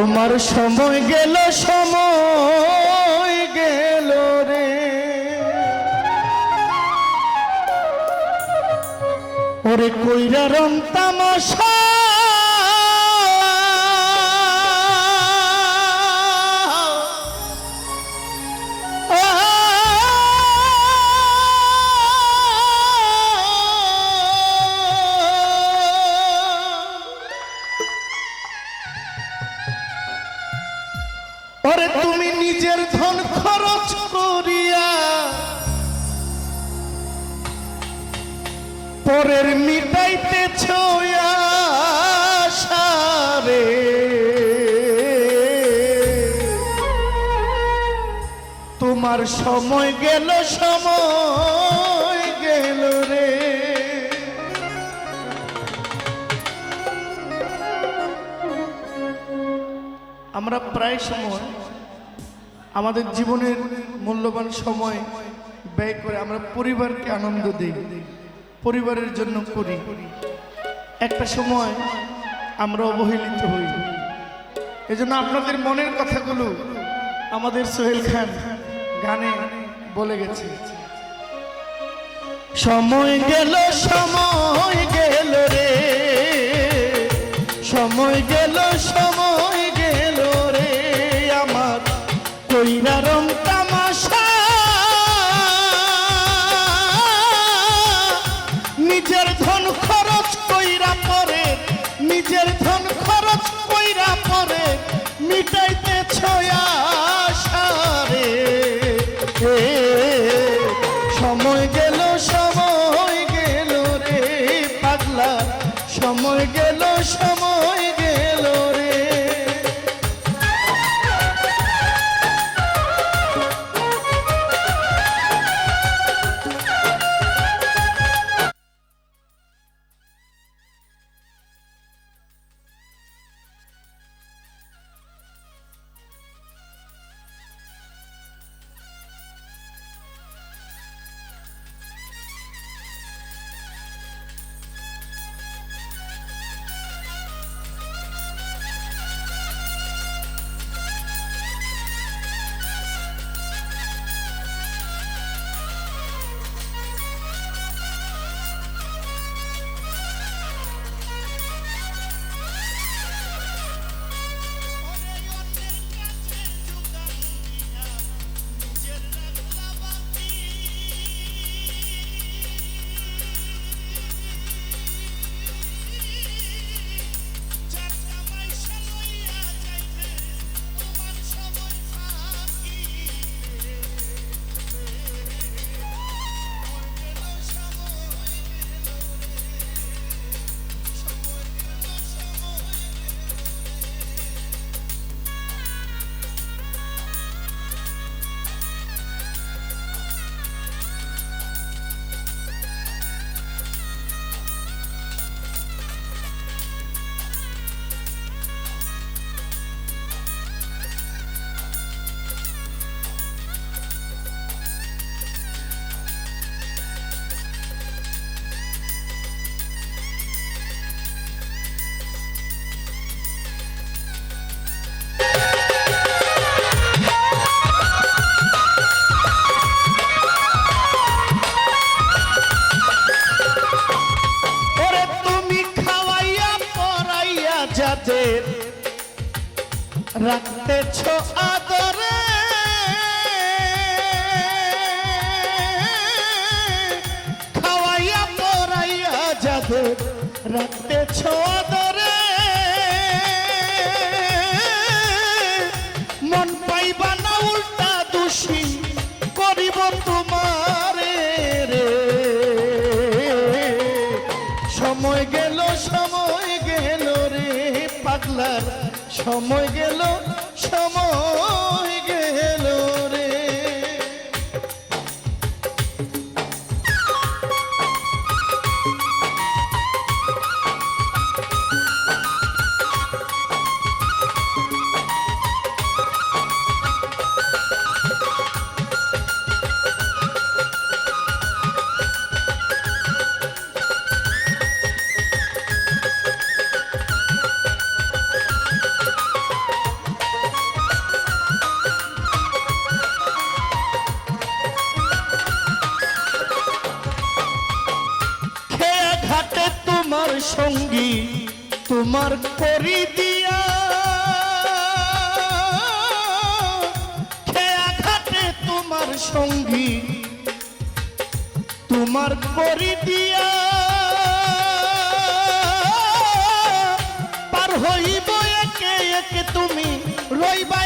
তোমার সময় গেল সময় গেল রে। ওরে কইরা রং ওরে তুমি নিজের ধন খরচ করিয়া পরের মিটাইতেছ আশারে। তোমার সময় গেল সময় গেল রে। আমরা প্রায় সময় আমাদের জীবনের মূল্যবান সময় ব্যয় করে আমরা পরিবারকে আনন্দ দিই, পরিবারের জন্য করি। একটা সময় আমরা অবহেলিত হই। এজন্য আপনাদের মনের কথাগুলো আমাদের সোহেল খান গানে বলে গেছে। সময় গেল সময় গেল রে, সময় গেল নিজের ধন খরচ কইরা পরে, নিজের ধন খরচ কইরা পরে মিটাইতে ছয়াশারে সময় গেল সময় গেল রে পাগলা। সময় গেল, সময় রাখতেছ আদরে। খাওয়াইয়া পরাইয়া যাদের রাখতেছ আদরে। মন পাইবা না উল্টা দোষী, করিব তোমারে রে। সময় গেল সময় গেল রে পাগলার সময় গেল সময় সঙ্গী তোমার করি দিয়া। ঘাটে তোমার সঙ্গী তোমার করি দিয়া। পার হইব একে একে তুমি রইবা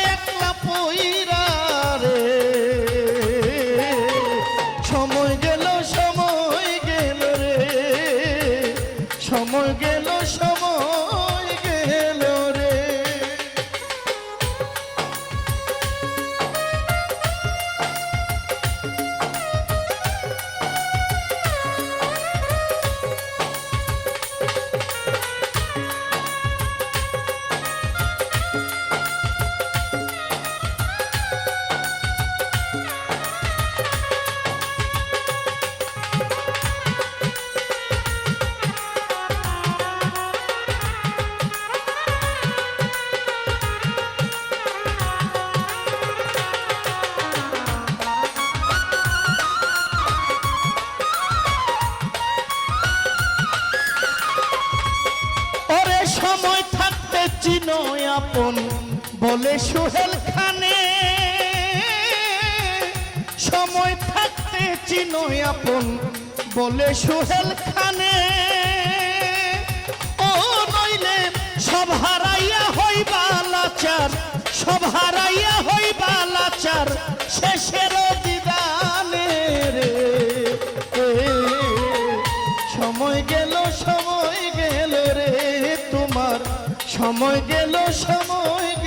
চিনো আপন বলে সোহেল খানে। সময় থাকতে চিনো আপন বলে সোহেল খানে। ও নইলে সব হারাইয়া হইবা লাচার, সব হারাইয়া হইবা লাচার শেষের সময় গেল সময়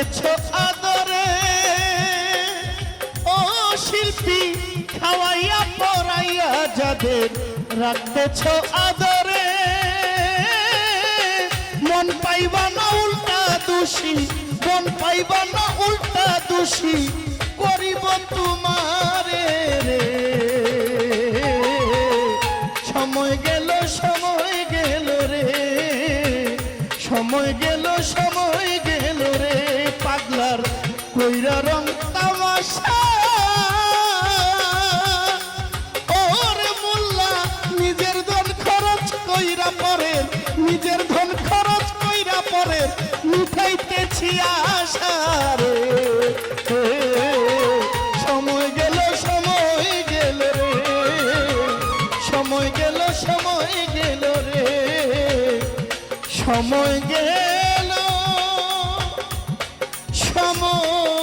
রাখতেছ আদরে? ও শিল্পী, খাওয়াইয়া পড়াইয়া যাদের রাখতেছ আদরে? মন পাইবা না উল্টা দোষী, মন পাইবা না উল্টা দোষী, করিব তোমারে নিজের ধন খরচ কইরা পরে মিঠাইতেছি আশারে। সময় গেল সময় গেল রে। সময় গেল সময় গেল রে। সময় গেল, সময়